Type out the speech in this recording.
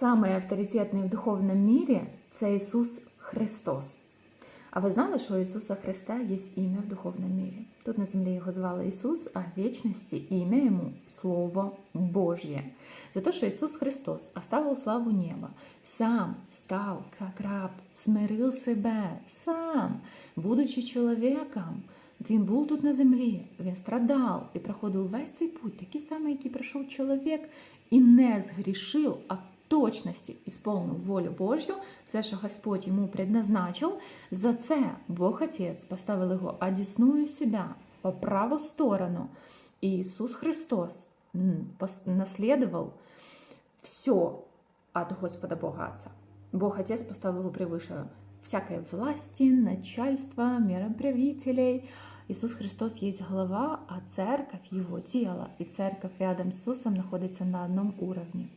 Самый авторитетний в духовному мірі це Ісус Христос. А ви знали, що у Ісуса Христа є ім'я в духовному мірі? Тут на землі його звали Ісус, а в вічності ім'я йому Слово Божье. За те, що Ісус Христос оставив славу неба, сам став як раб, смирив себе, сам, будучи чоловіком, він був тут на землі, він страдав і проходив весь цей путь, такий самий, який пройшов чоловік, і не згрішив, а в точності ісполнив волю Божю, все, що Господь йому предназначив. За це Бог Отець поставив його одесную себя по праву сторону. І Ісус Христос наследовал все от Господа Бога Отца. Бог Отец поставил его превыше всякой власти, начальства, мироправителей. Иисус Христос есть голова, а церковь – его тело. И церковь рядом с Иисусом находится на одном уровне.